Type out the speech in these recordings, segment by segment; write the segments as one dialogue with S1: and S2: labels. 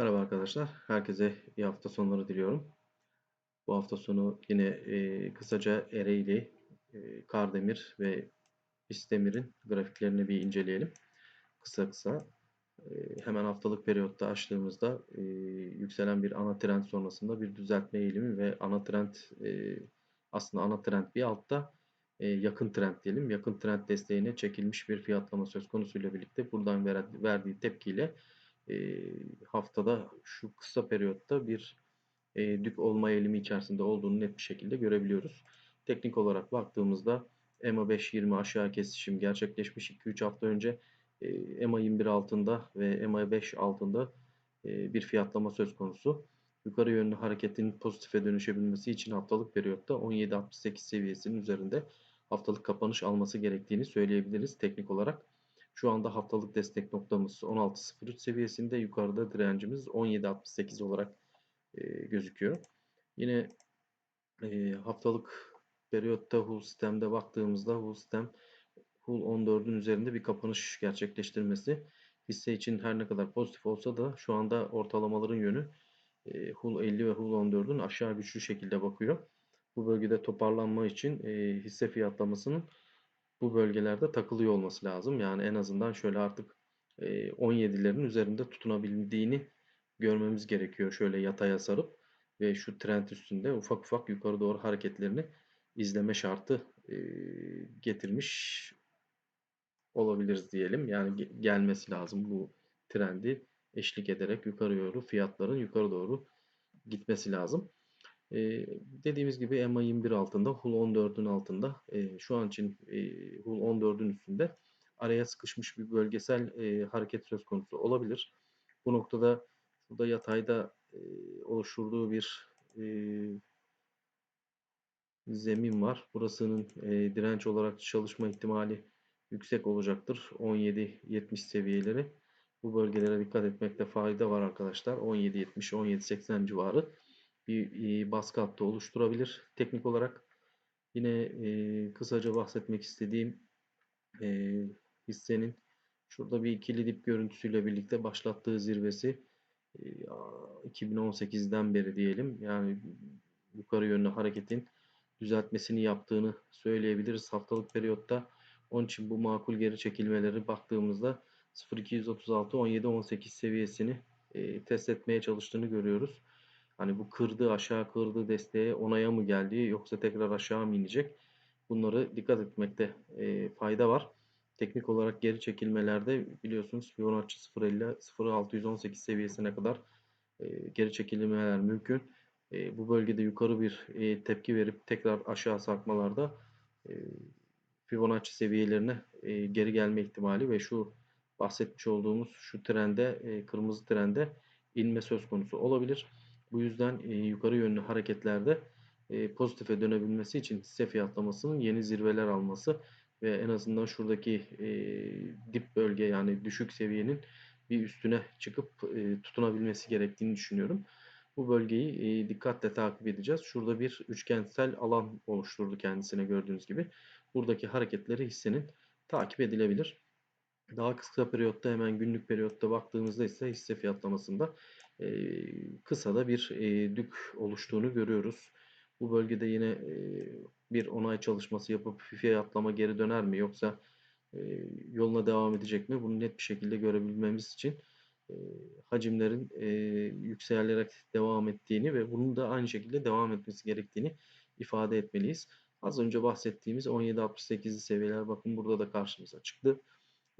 S1: Merhaba arkadaşlar. Herkese iyi hafta sonları diliyorum. Bu hafta sonu yine e, kısaca Ereğli, e, Kardemir ve İstemir'in grafiklerini bir inceleyelim. Kısa kısa. E, hemen haftalık periyotta açtığımızda e, yükselen bir ana trend sonrasında bir düzeltme eğilimi ve ana trend e, aslında ana trend bir altta e, yakın trend diyelim. Yakın trend desteğine çekilmiş bir fiyatlama söz konusuyla birlikte buradan verdiği tepkiyle e, haftada şu kısa periyotta bir e, dük olma eğilimi içerisinde olduğunu net bir şekilde görebiliyoruz. Teknik olarak baktığımızda EMA 5.20 aşağı kesişim gerçekleşmiş 2-3 hafta önce e, EMA 21 altında ve EMA 5 altında e, bir fiyatlama söz konusu. Yukarı yönlü hareketin pozitife dönüşebilmesi için haftalık periyotta 17.68 seviyesinin üzerinde haftalık kapanış alması gerektiğini söyleyebiliriz teknik olarak. Şu anda haftalık destek noktamız 16.03 seviyesinde. Yukarıda direncimiz 17.68 olarak e, gözüküyor. Yine e, haftalık periyotta Hull sistemde baktığımızda Hull sistem Hull 14'ün üzerinde bir kapanış gerçekleştirmesi hisse için her ne kadar pozitif olsa da şu anda ortalamaların yönü e, Hull 50 ve Hull 14'ün aşağı güçlü şekilde bakıyor. Bu bölgede toparlanma için e, hisse fiyatlamasının bu bölgelerde takılıyor olması lazım. Yani en azından şöyle artık 17'lerin üzerinde tutunabildiğini görmemiz gerekiyor. Şöyle yataya sarıp ve şu trend üstünde ufak ufak yukarı doğru hareketlerini izleme şartı getirmiş olabiliriz diyelim. Yani gelmesi lazım bu trendi eşlik ederek yukarı doğru fiyatların yukarı doğru gitmesi lazım. Ee, dediğimiz gibi EMA 21 altında, HUL 14'ün altında, e, şu an için e, HUL 14'ün üstünde araya sıkışmış bir bölgesel e, hareket söz konusu olabilir. Bu noktada burada yatayda e, oluşturduğu bir e, zemin var. Burasının e, direnç olarak çalışma ihtimali yüksek olacaktır. 17-70 seviyeleri. Bu bölgelere dikkat etmekte fayda var arkadaşlar. 17-70-17-80 civarı bir baskı hattı oluşturabilir teknik olarak. Yine e, kısaca bahsetmek istediğim e, hissenin şurada bir ikili dip görüntüsüyle birlikte başlattığı zirvesi e, 2018'den beri diyelim. Yani yukarı yönlü hareketin düzeltmesini yaptığını söyleyebiliriz haftalık periyotta. Onun için bu makul geri çekilmeleri baktığımızda 0236 17 18 seviyesini e, test etmeye çalıştığını görüyoruz. Hani bu kırdı aşağı kırdı desteğe onaya mı geldi yoksa tekrar aşağı mı inecek? Bunları dikkat etmekte e, fayda var. Teknik olarak geri çekilmelerde biliyorsunuz Fibonacci 0.50 0.618 seviyesine kadar e, geri çekilmeler mümkün. E, bu bölgede yukarı bir e, tepki verip tekrar aşağı sarkmalarda e, Fibonacci seviyelerine e, geri gelme ihtimali ve şu bahsetmiş olduğumuz şu trende e, kırmızı trende inme söz konusu olabilir. Bu yüzden e, yukarı yönlü hareketlerde e, pozitife dönebilmesi için hisse fiyatlamasının yeni zirveler alması ve en azından şuradaki e, dip bölge yani düşük seviyenin bir üstüne çıkıp e, tutunabilmesi gerektiğini düşünüyorum. Bu bölgeyi e, dikkatle takip edeceğiz. Şurada bir üçgensel alan oluşturdu kendisine gördüğünüz gibi. Buradaki hareketleri hissenin takip edilebilir. Daha kısa periyotta hemen günlük periyotta baktığımızda ise hisse fiyatlamasında e, kısa da bir e, dük oluştuğunu görüyoruz. Bu bölgede yine e, bir onay çalışması yapıp fiyatlama geri döner mi yoksa e, yoluna devam edecek mi? Bunu net bir şekilde görebilmemiz için e, hacimlerin e, yükselerek devam ettiğini ve bunun da aynı şekilde devam etmesi gerektiğini ifade etmeliyiz. Az önce bahsettiğimiz 17.68'li seviyeler bakın burada da karşımıza çıktı.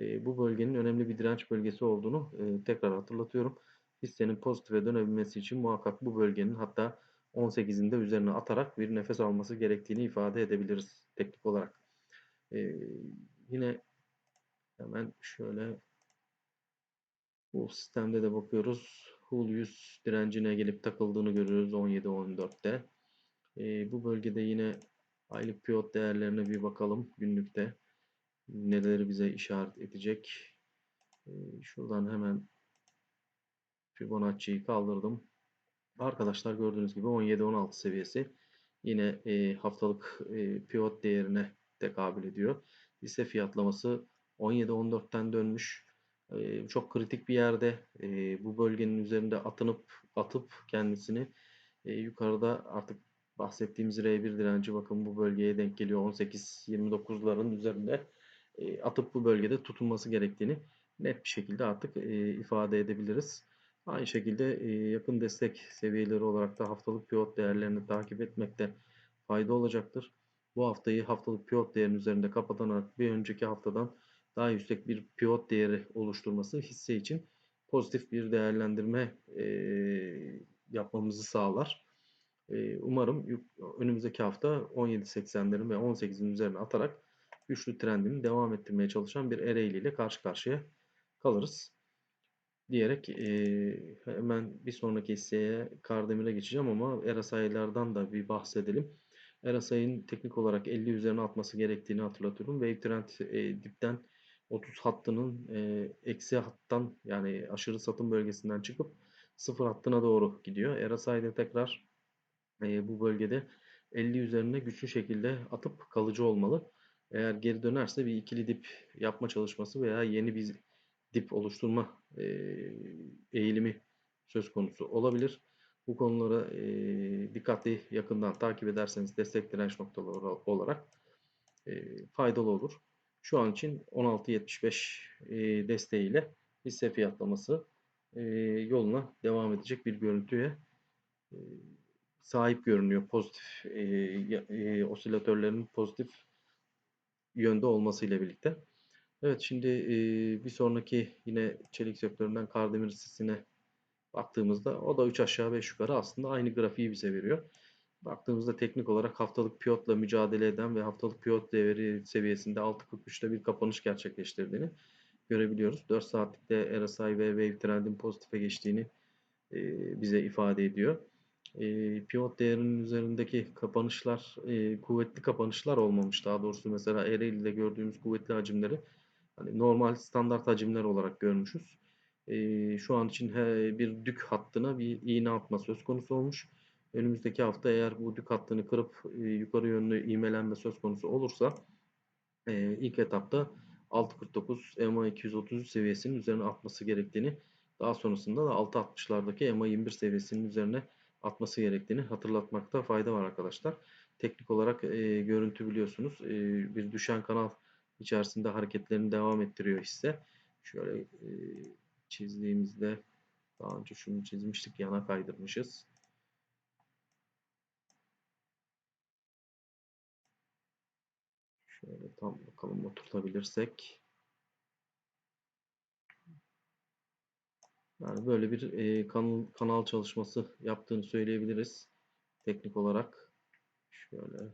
S1: Bu bölgenin önemli bir direnç bölgesi olduğunu e, tekrar hatırlatıyorum. Hissenin pozitife dönebilmesi için muhakkak bu bölgenin hatta 18'inde üzerine atarak bir nefes alması gerektiğini ifade edebiliriz teknik olarak. E, yine hemen şöyle bu sistemde de bakıyoruz. Hull 100 direncine gelip takıldığını görüyoruz 17-14'te. E, bu bölgede yine aylık pivot değerlerine bir bakalım günlükte neleri bize işaret edecek. Ee, şuradan hemen Fibonacci'yi kaldırdım. Arkadaşlar gördüğünüz gibi 17-16 seviyesi yine e, haftalık e, pivot değerine tekabül ediyor. Hisse fiyatlaması 17-14'ten dönmüş. e, çok kritik bir yerde bu bölgenin üzerinde atınıp atıp kendisini yukarıda artık bahsettiğimiz R1 direnci bakın bu bölgeye denk geliyor 18-29'ların üzerinde e, atıp bu bölgede tutunması gerektiğini net bir şekilde artık e, ifade edebiliriz. Aynı şekilde e, yakın destek seviyeleri olarak da haftalık pivot değerlerini takip etmekte fayda olacaktır. Bu haftayı haftalık pivot değerinin üzerinde kapatarak bir önceki haftadan daha yüksek bir pivot değeri oluşturması hisse için pozitif bir değerlendirme yapmamızı sağlar. Umarım önümüzdeki hafta 17.80'lerin ve 18'in üzerine atarak güçlü trendini devam ettirmeye çalışan bir Ereğli ile karşı karşıya kalırız. Diyerek e, hemen bir sonraki hisseye Kardemir'e geçeceğim ama Erasay'lardan da bir bahsedelim. Erasay'ın teknik olarak 50 üzerine atması gerektiğini hatırlatıyorum. Wave Trend e, dipten 30 hattının e, eksi hattan yani aşırı satım bölgesinden çıkıp sıfır hattına doğru gidiyor. Erasay'da tekrar e, bu bölgede 50 üzerine güçlü şekilde atıp kalıcı olmalı. Eğer geri dönerse bir ikili dip yapma çalışması veya yeni bir dip oluşturma eğilimi söz konusu olabilir. Bu konulara dikkatli yakından takip ederseniz destek direnç noktaları olarak faydalı olur. Şu an için 16.75 e, desteğiyle hisse fiyatlaması yoluna devam edecek bir görüntüye sahip görünüyor. Pozitif e, osilatörlerin pozitif yönde olmasıyla birlikte. Evet şimdi e, bir sonraki yine çelik sektöründen Kardemir hissesine baktığımızda o da 3 aşağı 5 yukarı aslında aynı grafiği bize veriyor. Baktığımızda teknik olarak haftalık piyotla mücadele eden ve haftalık piyot değeri seviyesinde 6.43'te bir kapanış gerçekleştirdiğini görebiliyoruz. 4 saatlikte RSI ve Wave Trend'in pozitife geçtiğini bize ifade ediyor. E, pivot değerinin üzerindeki kapanışlar kuvvetli kapanışlar olmamış. Daha doğrusu mesela Ereğli'de gördüğümüz kuvvetli hacimleri hani normal standart hacimler olarak görmüşüz. Şu an için bir dük hattına bir iğne atma söz konusu olmuş. Önümüzdeki hafta eğer bu dük hattını kırıp yukarı yönlü ivmelenme söz konusu olursa ilk etapta 6.49 EMA 233 seviyesinin üzerine atması gerektiğini daha sonrasında da 6.60'lardaki EMA 21 seviyesinin üzerine atması gerektiğini hatırlatmakta fayda var arkadaşlar. Teknik olarak e, görüntü biliyorsunuz e, bir düşen kanal içerisinde hareketlerini devam ettiriyor hisse. Şöyle e, çizdiğimizde daha önce şunu çizmiştik yana kaydırmışız. Şöyle tam bakalım oturtabilirsek. Yani böyle bir e, kanal, kanal çalışması yaptığını söyleyebiliriz. Teknik olarak. Şöyle.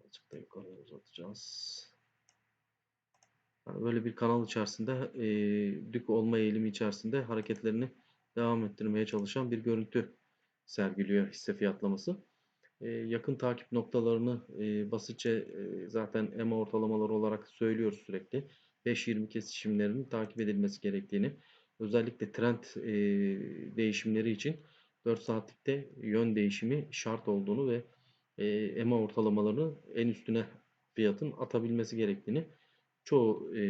S1: Azıcık da yukarıya uzatacağız. Yani böyle bir kanal içerisinde e, dük olma eğilimi içerisinde hareketlerini devam ettirmeye çalışan bir görüntü sergiliyor hisse fiyatlaması. E, yakın takip noktalarını e, basitçe e, zaten EMA ortalamaları olarak söylüyoruz sürekli. 5-20 kesişimlerinin takip edilmesi gerektiğini, özellikle trend e, değişimleri için 4 saatlikte yön değişimi şart olduğunu ve e, EMA ortalamalarını en üstüne fiyatın atabilmesi gerektiğini çoğu e,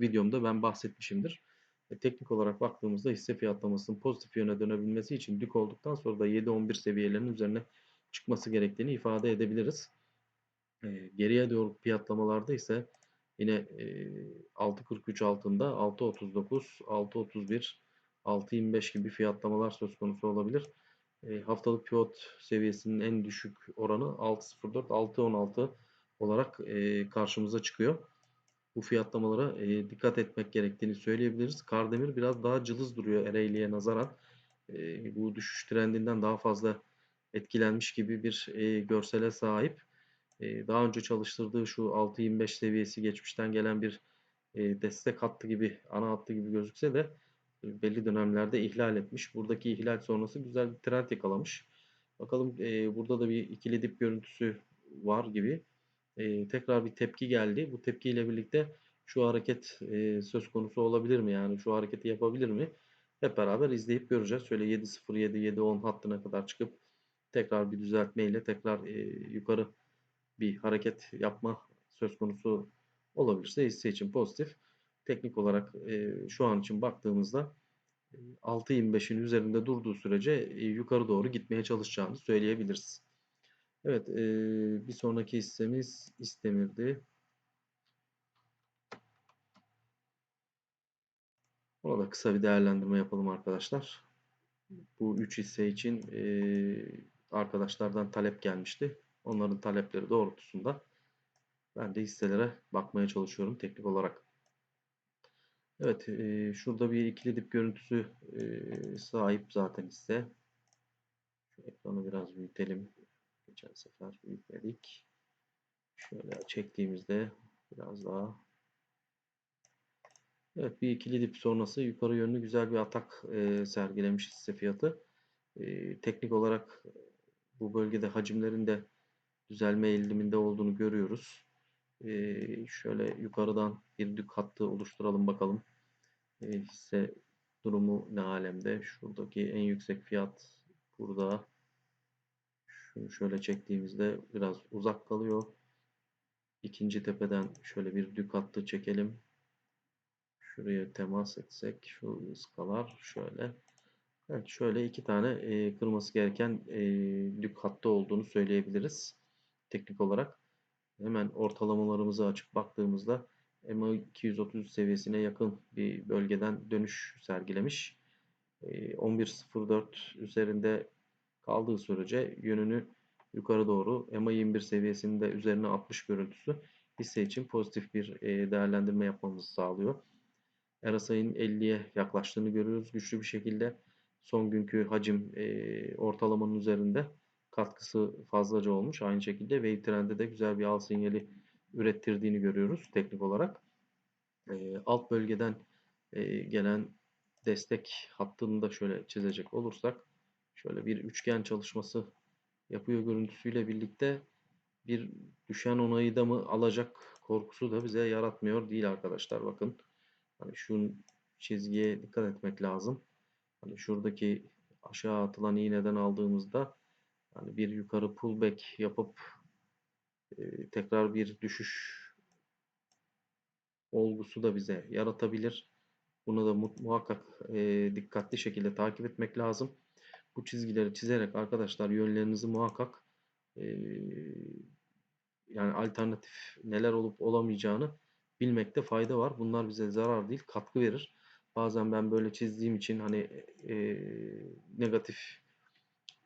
S1: videomda ben bahsetmişimdir. E, teknik olarak baktığımızda hisse fiyatlamasının pozitif yöne dönebilmesi için dük olduktan sonra da 7-11 seviyelerinin üzerine çıkması gerektiğini ifade edebiliriz. E, geriye doğru fiyatlamalarda ise yine e, 6.43 altında 6.39, 6.31, 6.25 gibi fiyatlamalar söz konusu olabilir. Haftalık pivot seviyesinin en düşük oranı 6.04, 6.16 olarak karşımıza çıkıyor. Bu fiyatlamalara dikkat etmek gerektiğini söyleyebiliriz. Kardemir biraz daha cılız duruyor Ereğli'ye nazaran. Bu düşüş trendinden daha fazla etkilenmiş gibi bir e, görsele sahip. Daha önce çalıştırdığı şu 6.25 seviyesi geçmişten gelen bir destek hattı gibi, ana hattı gibi gözükse de belli dönemlerde ihlal etmiş. Buradaki ihlal sonrası güzel bir trend yakalamış. Bakalım burada da bir ikili dip görüntüsü var gibi. Tekrar bir tepki geldi. Bu tepkiyle birlikte şu hareket söz konusu olabilir mi? Yani şu hareketi yapabilir mi? Hep beraber izleyip göreceğiz. Şöyle 7.07, 7.10 hattına kadar çıkıp tekrar bir düzeltmeyle tekrar yukarı bir hareket yapma söz konusu olabilirse hisse için pozitif. teknik olarak e, şu an için baktığımızda e, 6.25'in üzerinde durduğu sürece e, yukarı doğru gitmeye çalışacağını söyleyebiliriz. Evet, e, bir sonraki hissemiz İstemir'di. Orada kısa bir değerlendirme yapalım arkadaşlar. Bu 3 hisse için e, arkadaşlardan talep gelmişti. Onların talepleri doğrultusunda ben de hisselere bakmaya çalışıyorum teknik olarak. Evet, e, şurada bir ikili dip görüntüsü e, sahip zaten hisse. Şu ekranı biraz büyütelim. Geçen sefer büyütmedik. Şöyle çektiğimizde biraz daha Evet bir ikili dip sonrası yukarı yönlü güzel bir atak e, sergilemiş hisse fiyatı. E, teknik olarak bu bölgede hacimlerin de düzelme eğiliminde olduğunu görüyoruz. E, şöyle yukarıdan bir dük hattı oluşturalım bakalım. E, hisse durumu ne alemde? Şuradaki en yüksek fiyat burada. Şunu şöyle çektiğimizde biraz uzak kalıyor. İkinci tepeden şöyle bir dük hattı çekelim. Şuraya temas etsek şu ıskalar şöyle. Evet şöyle iki tane e, kırması gereken e, dük hattı olduğunu söyleyebiliriz. Teknik olarak. Hemen ortalamalarımızı açıp baktığımızda MA 230 seviyesine yakın bir bölgeden dönüş sergilemiş. E, 11.04 üzerinde kaldığı sürece yönünü yukarı doğru EMA 21 seviyesinde üzerine 60 görüntüsü hisse için pozitif bir e, değerlendirme yapmamızı sağlıyor. RSI'nin 50'ye yaklaştığını görüyoruz güçlü bir şekilde. Son günkü hacim e, ortalamanın üzerinde katkısı fazlaca olmuş. Aynı şekilde wave trend'de de güzel bir al sinyali ürettirdiğini görüyoruz teknik olarak. E, alt bölgeden e, gelen destek hattını da şöyle çizecek olursak şöyle bir üçgen çalışması yapıyor görüntüsüyle birlikte bir düşen onayı da mı alacak korkusu da bize yaratmıyor değil arkadaşlar bakın. Hani şu çizgiye dikkat etmek lazım. Hani şuradaki aşağı atılan iğneden aldığımızda hani bir yukarı pullback yapıp tekrar bir düşüş olgusu da bize yaratabilir. Bunu da muhakkak dikkatli şekilde takip etmek lazım. Bu çizgileri çizerek arkadaşlar yönlerinizi muhakkak yani alternatif neler olup olamayacağını bilmekte fayda var. Bunlar bize zarar değil, katkı verir. Bazen ben böyle çizdiğim için hani e, negatif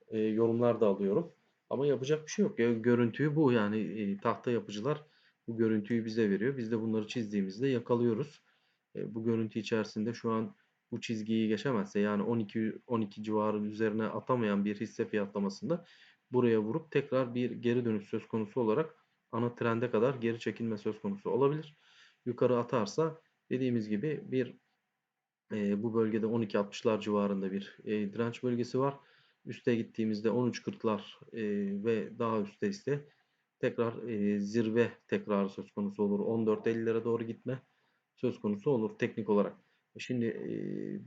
S1: e, yorumlar da alıyorum. Ama yapacak bir şey yok. Görüntüyü bu yani e, tahta yapıcılar bu görüntüyü bize veriyor. Biz de bunları çizdiğimizde yakalıyoruz. E, bu görüntü içerisinde şu an bu çizgiyi geçemezse yani 12 12 civarı üzerine atamayan bir hisse fiyatlamasında buraya vurup tekrar bir geri dönüş söz konusu olarak ana trende kadar geri çekilme söz konusu olabilir yukarı atarsa dediğimiz gibi bir e, bu bölgede 12.60'lar civarında bir e, direnç bölgesi var. Üste gittiğimizde 13.40'lar e, ve daha üstte ise tekrar e, zirve tekrarı söz konusu olur. 14.50'lere doğru gitme söz konusu olur teknik olarak. Şimdi e,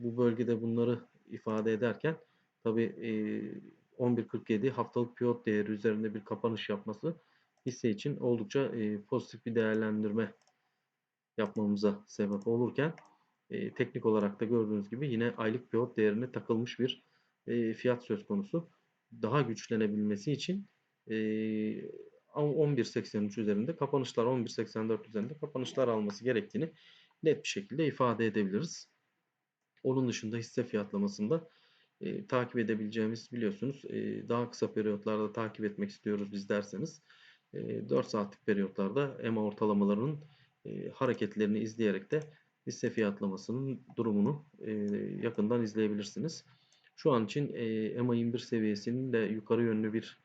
S1: bu bölgede bunları ifade ederken tabi e, 11.47 haftalık pivot değeri üzerinde bir kapanış yapması hisse için oldukça e, pozitif bir değerlendirme yapmamıza sebep olurken e, teknik olarak da gördüğünüz gibi yine aylık pivot değerine takılmış bir e, fiyat söz konusu. Daha güçlenebilmesi için e, 11.83 üzerinde kapanışlar 11.84 üzerinde kapanışlar alması gerektiğini net bir şekilde ifade edebiliriz. Onun dışında hisse fiyatlamasında e, takip edebileceğimiz biliyorsunuz e, daha kısa periyotlarda takip etmek istiyoruz biz derseniz e, 4 saatlik periyotlarda EMA ortalamalarının e, hareketlerini izleyerek de hisse fiyatlamasının durumunu e, yakından izleyebilirsiniz. Şu an için e, EMA 21 seviyesinin de yukarı yönlü bir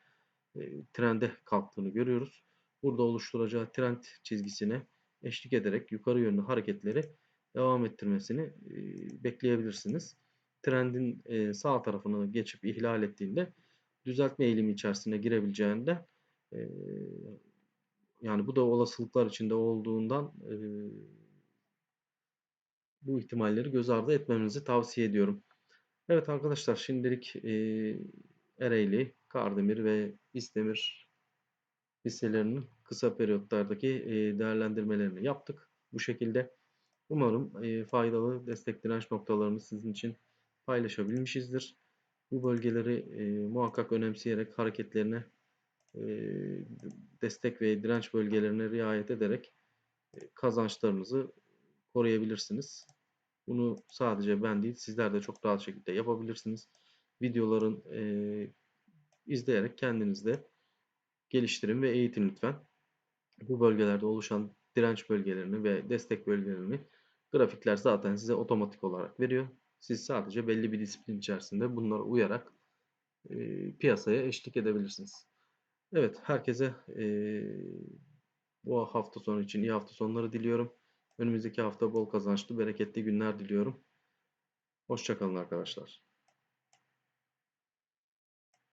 S1: e, trende kalktığını görüyoruz. Burada oluşturacağı trend çizgisine eşlik ederek yukarı yönlü hareketleri devam ettirmesini e, bekleyebilirsiniz. Trendin e, sağ tarafını geçip ihlal ettiğinde düzeltme eğilimi içerisine girebileceğinde e, yani bu da olasılıklar içinde olduğundan e, bu ihtimalleri göz ardı etmemizi tavsiye ediyorum. Evet arkadaşlar şimdilik e, Ereğli, Kardemir ve İstemir hisselerinin kısa periyotlardaki e, değerlendirmelerini yaptık. Bu şekilde Umarım e, faydalı destek direnç noktalarını sizin için paylaşabilmişizdir. Bu bölgeleri e, muhakkak önemseyerek hareketlerine e, destek ve direnç bölgelerine riayet ederek e, kazançlarınızı koruyabilirsiniz. Bunu sadece ben değil sizler de çok rahat şekilde yapabilirsiniz. Videoların e, izleyerek kendiniz de geliştirin ve eğitin lütfen. Bu bölgelerde oluşan direnç bölgelerini ve destek bölgelerini grafikler zaten size otomatik olarak veriyor. Siz sadece belli bir disiplin içerisinde bunlara uyarak e, piyasaya eşlik edebilirsiniz. Evet, herkese e, bu hafta sonu için iyi hafta sonları diliyorum. Önümüzdeki hafta bol kazançlı, bereketli günler diliyorum. Hoşçakalın arkadaşlar.